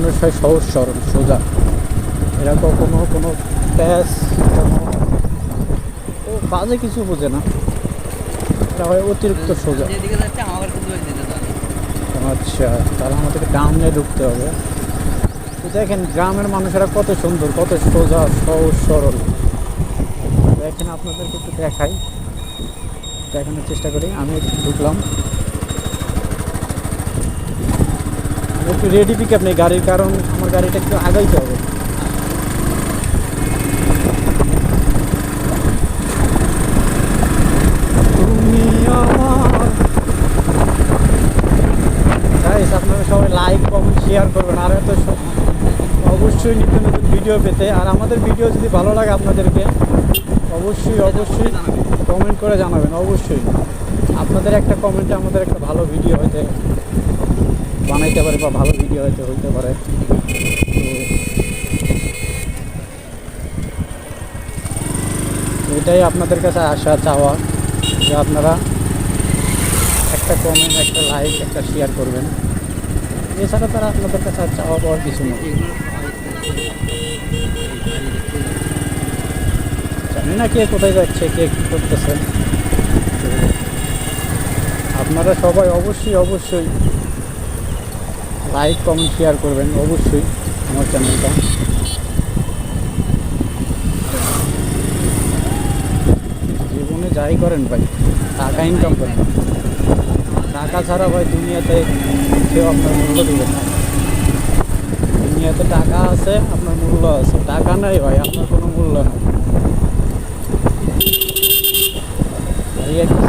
মানুষ হয় সহজ সরল সোজা। এরা কখনো কোনো প্যাস কোনো ও বাজে কিছু বোঝে না। এটা হয় অতিরিক্ত সোজা। আচ্ছা তাহলে আমাদেরকে ডাউনে ঢুকতে হবে। তো দেখেন গ্রামের মানুষেরা কত সুন্দর কত সোজা সহজ সরল। দেখেন আপনাদেরকে একটু দেখাই। দেখানোর চেষ্টা করি। আমি ঢুকলাম আমি একটু রেডি পিক আপ নেই গাড়ির, কারণ আমার গাড়িটা একটু আগাইতে হবে। আপনারা সবাই লাইক কমেন্ট শেয়ার করবেন। আর এত অবশ্যই নিত্য নতুন ভিডিও পেতে। আর আমাদের ভিডিও যদি ভালো লাগে আপনাদেরকে, অবশ্যই অবশ্যই কমেন্ট করে জানাবেন, অবশ্যই। আপনাদের একটা কমেন্টে আমাদের একটা ভালো ভিডিও হইতে বানাইতে পারে বা ভালো ভিডিও হয়তো হইতে পারে। তো এটাই আপনাদের কাছে আশা, চাওয়া যে আপনারা একটা কমেন্ট একটা লাইক একটা শেয়ার করবেন। এছাড়া তারা আপনাদের কাছে আর চাওয়া পাওয়ার কিছু নেই। জানি না কে কোথায় যাচ্ছে, কে কী করতেছে। আপনারা সবাই অবশ্যই অবশ্যই লাইক কমেন্ট শেয়ার করবেন, অবশ্যই আমার চ্যানেলটা জীবনে যাই করেন ভাই, টাকা ইনকাম করেন। টাকা ছাড়া ভাই দুনিয়াতে কেউ আপনার মূল্য দিবে না। দুনিয়াতে টাকা আছে, আপনার মূল্য আছে। টাকা নাই ভাই, আপনার কোনো মূল্য নেই। একটা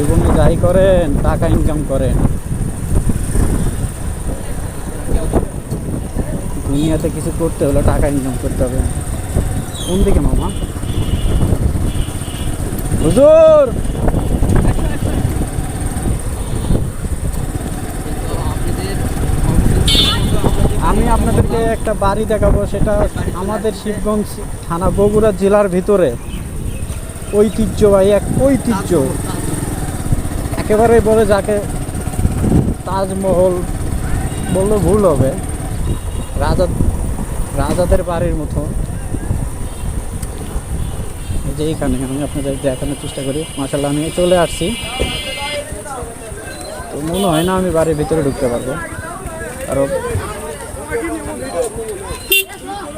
জীবনে যাই করেন, টাকা ইনকাম করেন। দুনিয়াতে কিছু করতে হলে টাকা ইনকাম করতে হবে। কোন দিকে মামা? হুজুর! আমি আপনাদেরকে একটা বাড়ি দেখাবো, সেটা আমাদের শিবগঞ্জ থানা বগুড়া জেলার ভিতরে। ঐতিহ্যবাহী এক ঐতিহ্য। একেবারে বলে যাকে তাজমহল বললে ভুল হবে। রাজা, রাজাদের বাড়ির মতো। যে এইখানে, আমি আপনাদের দেখানোর চেষ্টা করি। মাসাল্লাহ আমি চলে আসছি। তো মনে হয় না আমি বাড়ির ভিতরে ঢুকতে পারব। কারণ